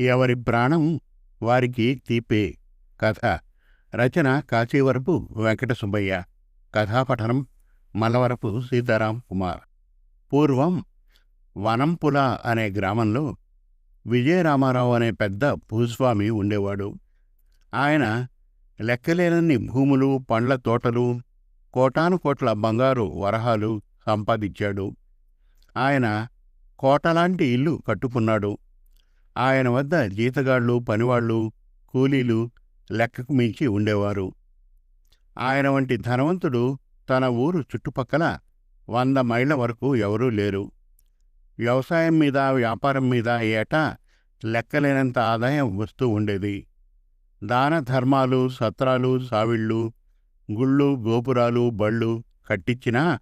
ఎవరి ప్రాణం వారికి తీపే. కథ. రచన కాశీవరపు వెంకట సుబ్బయ్య. కథాపఠనం మలవరపు సీతారాం కుమార్. పూర్వం వనంపుల అనే గ్రామంలో విజయరామారావు అనే పెద్ద భూస్వామి ఉండేవాడు. ఆయన లెక్కలేనన్ని భూములు పండ్ల తోటలు కోటాను కోట్ల బంగారు వరహాలు సంపాదించాడు. ఆయన కోటలాంటి ఇల్లు కట్టుకున్నాడు. ఆయన వద్ద జీతగాళ్ళు పనివాళ్ళు కూలీలు లెక్కకు మించి ఉండేవారు. ఆయన వంటి ధనవంతుడు తన ఊరు చుట్టుపక్కల వంద మైళ్ళ వరకు ఎవరూ లేరు. వ్యవసాయం మీద వ్యాపారం మీద ఏటా లెక్కలేనంత ఆదాయం వస్తూ ఉండేది. దాన ధర్మాలు సత్రాలు సావిళ్ళు గుళ్ళు గోపురాలు బళ్ళు కట్టించినా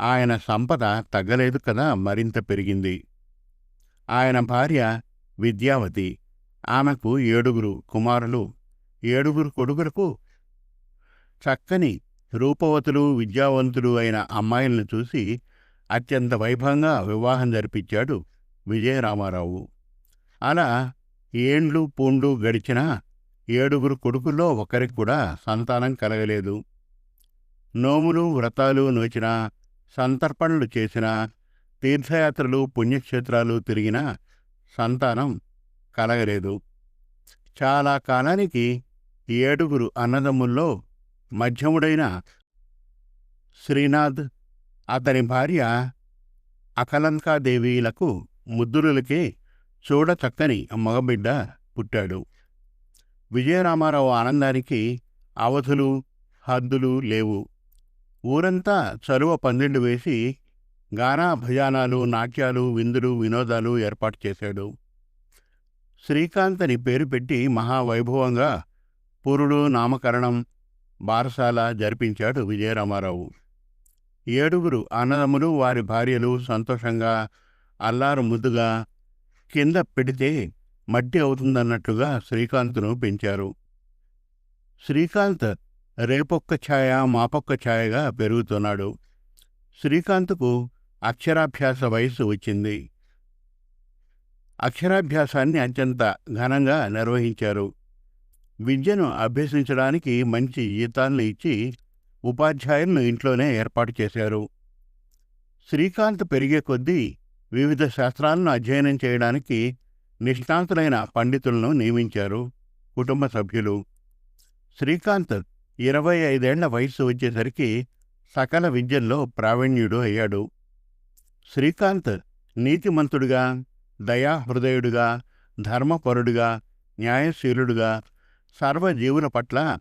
ఆయన సంపద తగ్గలేదు కదా మరింత పెరిగింది. ఆయన భార్య విద్యావతి. ఆమెకు ఏడుగురు కుమారులు ఏడుగురు కొడుకులకు చక్కని రూపవతులు విద్యావంతులు అయిన అమ్మాయిలను చూసి అత్యంత వైభవంగా వివాహం జరిపించాడు విజయరామారావు. అలా ఏండ్లు పూండ్లు గడిచినా ఏడుగురు కొడుకుల్లో ఒకరికి కూడా సంతానం కలగలేదు. నోములు వ్రతాలు నోచినా సంతర్పణలు చేసినా తీర్థయాత్రలు పుణ్యక్షేత్రాలు తిరిగినా సంతానం కలగలేదు. చాలా కాలానికి ఏడుగురు అన్నదమ్ముల్లో మధ్యముడైన శ్రీనాథ్ అతని భార్య అకలంకాదేవీలకు ముద్దురులకే చూడచక్కని మగబిడ్డ పుట్టాడు. విజయరామారావు ఆనందానికి అవధులు హద్దులు లేవు. ఊరంతా చరువ పందిళ్ళు వేసి గానా భజానాలు నాట్యాలు విందులు వినోదాలు ఏర్పాటు చేశాడు. శ్రీకాంత్ అని పేరు పెట్టి మహావైభవంగా పురుడు నామకరణం బారసాల జరిపించాడు విజయరామారావు. ఏడుగురు అన్నదమ్ములు వారి భార్యలు సంతోషంగా అల్లారు ముద్దుగా కింద పెడితే మట్టి అవుతుందన్నట్టుగా శ్రీకాంత్ను పెంచారు. శ్రీకాంత్ రేపొక్క ఛాయ మాపొక్క ఛాయగా పెరుగుతున్నాడు. శ్రీకాంత్కు అక్షరాభ్యాస వయస్సు వచ్చింది. అక్షరాభ్యాసాన్ని అత్యంత ఘనంగా నిర్వహించారు. విద్యను అభ్యసించడానికి మంచి జీతాలను ఇచ్చి ఉపాధ్యాయులను ఇంట్లోనే ఏర్పాటు చేశారు. శ్రీకాంత్ పెరిగే కొద్దీ వివిధ శాస్త్రాలను అధ్యయనం చేయడానికి నిష్ణాతులైన పండితులను నియమించారు కుటుంబ సభ్యులు. శ్రీకాంత్ ఇరవై ఐదేళ్ళ వయస్సు వచ్చేసరికి సకల విద్యల్లో ప్రావీణ్యుడు అయ్యాడు. శ్రీకాంత్ నీతిమంతుడుగా దయాహృదయుడుగా ధర్మపరుడుగా న్యాయశీలుడుగా సర్వజీవుల పట్ల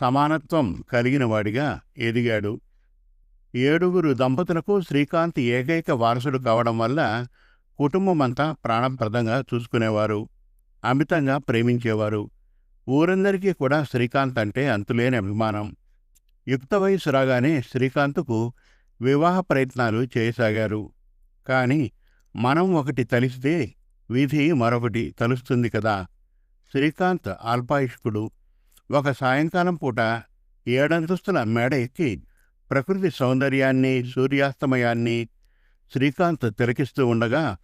సమానత్వం కలిగినవాడిగా ఎదిగాడు. ఏడుగురు దంపతులకు శ్రీకాంత్ ఏకైక వారసుడు కావడం వల్ల కుటుంబమంతా ప్రాణప్రదంగా చూసుకునేవారు అమితంగా ప్రేమించేవారు. ఊరందరికీ కూడా శ్రీకాంత్ అంటే అంతులేని అభిమానం. యుక్త వయసు రాగానే శ్రీకాంత్కు వివాహ ప్రయత్నాలు చేయసాగారు. కానీ మనం ఒకటి తలిస్తే విధి మరొకటి తలుస్తుంది కదా. శ్రీకాంత్ అల్పాయుష్కుడు ఒక సాయంకాలం పూట ఏడంతస్తుల మేడ ఎక్కి ప్రకృతి సౌందర్యాన్ని సూర్యాస్తమయాన్ని శ్రీకాంత్ తిలకిస్తూ ఉండగా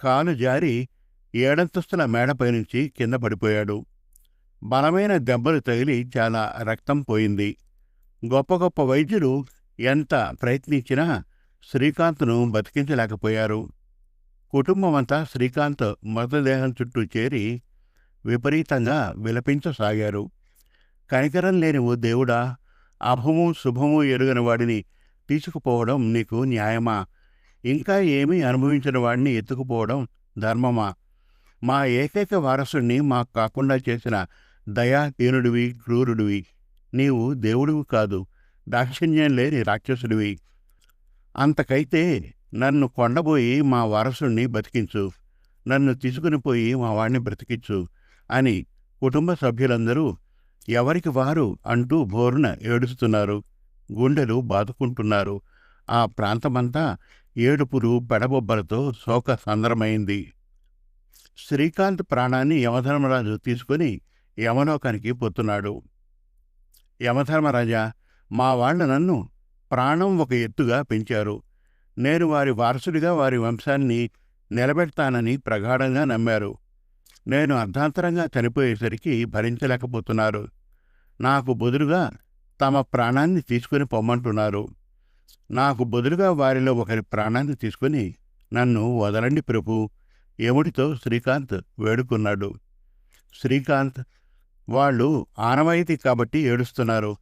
కాలు జారి ఏడంతస్తుల మేడపై నుంచి కింద పడిపోయాడు. బలమైన దెబ్బలు తగిలి చాలా రక్తం పోయింది. గొప్ప గొప్ప వైద్యులు ఎంత ప్రయత్నించినా శ్రీకాంత్ను బతికించలేకపోయారు. కుటుంబమంతా శ్రీకాంత్ మృతదేహం చుట్టూ చేరి విపరీతంగా విలపించసాగారు. కనికరం లేని ఓ దేవుడా అభము శుభము ఎరుగని వాడిని తీసుకుపోవడం నీకు న్యాయమా? ఇంకా ఏమీ అనుభవించిన వాడిని ఎత్తుకుపోవడం ధర్మమా? మా ఏకైక వారసుణ్ణి మాకు కాకుండా చేసిన దయాహీనుడివి క్రూరుడివి నీవు దేవుడివి కాదు దాక్షిణ్యం లేని రాక్షసుడివి. అంతకైతే నన్ను కొండబోయి మా వారసుణ్ణి బతికించు నన్ను తీసుకుని పోయి మా వాణ్ణి బ్రతికించు అని కుటుంబ సభ్యులందరూ ఎవరికి వారు అంటూ బోరున ఏడుస్తున్నారు గుండెలు బాదుకుంటున్నారు. ఆ ప్రాంతమంతా ఏడుపులు పెడబొబ్బలతో శోక సందరమైంది శ్రీకాంత్ ప్రాణాన్ని యమధర్మరాజు తీసుకుని యమలోకానికి పోతున్నాడు. యమధర్మరాజా మా వాళ్ళు నన్ను ప్రాణం ఒక ఎత్తుగా పెంచారు. నేను వారి వారసుడిగా వారి వంశాన్ని నిలబెడతానని ప్రగాఢంగా నమ్మారు. నేను అర్ధాంతరంగా చనిపోయేసరికి భరించలేకపోతున్నారు. నాకు బదులుగా తమ ప్రాణాన్ని తీసుకుని పొమ్మంటున్నారు. నాకు బదులుగా వారిలో ఒకరి ప్రాణాన్ని తీసుకుని నన్ను వదలండి ప్రభు. ఎముడితో శ్రీకాంత్ వేడుకున్నాడు. శ్రీకాంత్ వాళ్ళు ఆనవాయితీ కాబట్టి ఏడుస్తున్నారు.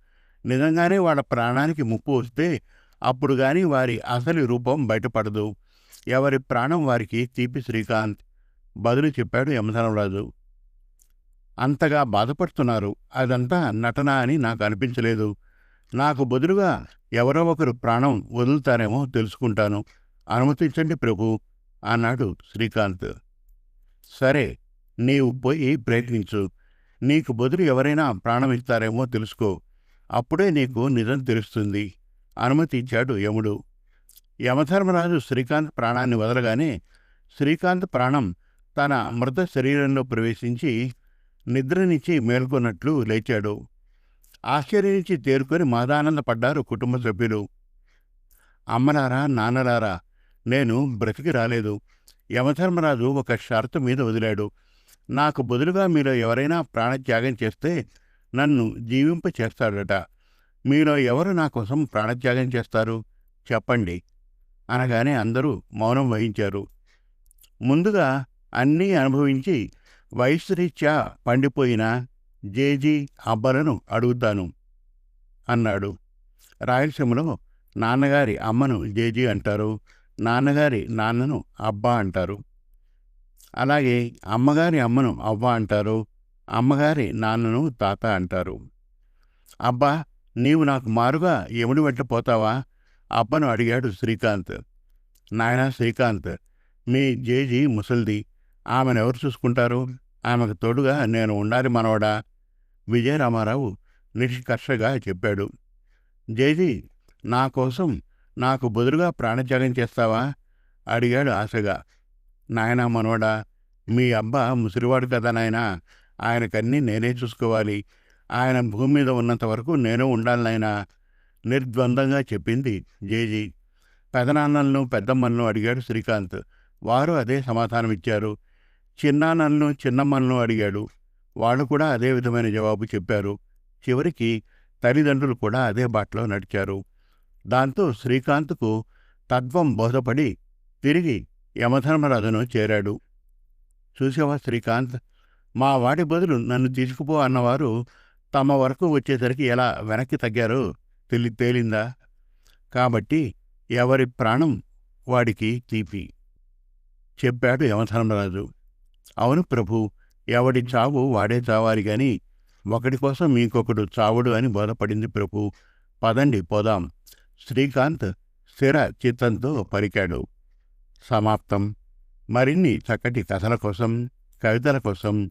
నిజంగానే వాళ్ళ ప్రాణానికి ముప్పు వస్తే అప్పుడు కానీ వారి అసలు రూపం బయటపడదు. ఎవరి ప్రాణం వారికి తీపి శ్రీకాంత్. బదులు చెప్పాడు యమధనరాజు అంతగా బాధపడుతున్నారు. అదంతా నటన అని నాకు అనిపించలేదు. నాకు బదులుగా ఎవరో ఒకరు ప్రాణం వదులుతారేమో తెలుసుకుంటాను. అనుమతించండి ప్రభు అన్నాడు శ్రీకాంత్. సరే నీవు పోయి ప్రయత్నించు. నీకు బదులు ఎవరైనా ప్రాణం ఇస్తారేమో తెలుసుకో. అప్పుడే నీకు నిజం తెలుస్తుంది. అనుమతి ఇచ్చాడు యముడు. యమధర్మరాజు శ్రీకాంత్ ప్రాణాన్ని వదలగానే శ్రీకాంత్ ప్రాణం తన మృత శరీరంలో ప్రవేశించి నిద్రనిచ్చి మేల్కొన్నట్లు లేచాడు. ఆశ్చర్యించి తేరుకొని మాదానందపడ్డారు కుటుంబ సభ్యులు. అమ్మలారా నాన్నలారా నేను బ్రతికి రాలేదు. యమధర్మరాజు ఒక షరతు మీద వదిలాడు. నాకు బదులుగా మీలో ఎవరైనా ప్రాణత్యాగం చేస్తే నన్ను జీవింప చేస్తాడట మీలో ఎవరు నా కోసం ప్రాణత్యాగం చేస్తారు? చెప్పండి. అనగానే అందరూ మౌనం వహించారు. ముందుగా అన్నీ అనుభవించి వయస్సురీత్యా పండిపోయిన జేజీ అబ్బలను అడుగుతాను అన్నాడు. రాయలసీమలో నాన్నగారి అమ్మను జేజీ అంటారు. నాన్నగారి నాన్నను అబ్బా అంటారు. అలాగే అమ్మగారి అమ్మను అవ్వ అంటారు. అమ్మగారి నాన్నను తాత అంటారు. అబ్బా నీవు నాకు మారుగా ఎముడి వెంట పోతావా? అబ్బను అడిగాడు శ్రీకాంత్. నాయనా శ్రీకాంత్ మీ జేజీ ముసల్ది ఆమెను ఎవరు చూసుకుంటారు? ఆమెకు తోడుగా నేను ఉండాలి మనవడా? విజయరామారావు నిష్కర్షగా చెప్పాడు. జేజీ నా కోసం నాకు బదులుగా ప్రాణత్యాగం చేస్తావా? అడిగాడు ఆశగా. నాయనా మనవడా మీ అబ్బా ముసిరివాడు కదా నాయనా ఆయనకన్నీ నేనే చూసుకోవాలి. ఆయన భూమి మీద ఉన్నంత వరకు నేను ఉండాలనైనా నిర్ద్వందంగా చెప్పింది జేజీ. పెదనాన్నలను పెద్దమ్మలను అడిగాడు శ్రీకాంత్. వారు అదే సమాధానం ఇచ్చారు చిన్నాన్నలను చిన్నమ్మలను అడిగాడు. వాళ్ళు కూడా అదే విధమైన జవాబు చెప్పారు. చివరికి తల్లిదండ్రులు కూడా అదే బాటలో నడిచారు. దాంతో శ్రీకాంత్కు తత్వం బోధపడి తిరిగి యమధర్మరాజును చేరాడు. చూసావా శ్రీకాంత్? మా వాడి బదులు నన్ను తీసుకుపో అన్నవారు తమ వరకు వచ్చేసరికి ఎలా వెనక్కి తగ్గారో తెలి తేలిందా? కాబట్టి ఎవరి ప్రాణం వాడికి తీపి. చెప్పాడు యమధర్మరాజు. అవును ప్రభు ఎవడి చావు వాడే చావాలి గాని ఒకడి కోసం ఇంకొకడు చావుడు అని బోధపడింది ప్రభు. పదండి పోదాం. శ్రీకాంత్ స్థిర చిత్తంతో పలికాడు. సమాప్తం. మరిన్ని చక్కటి కథల కోసం కవితల కోసం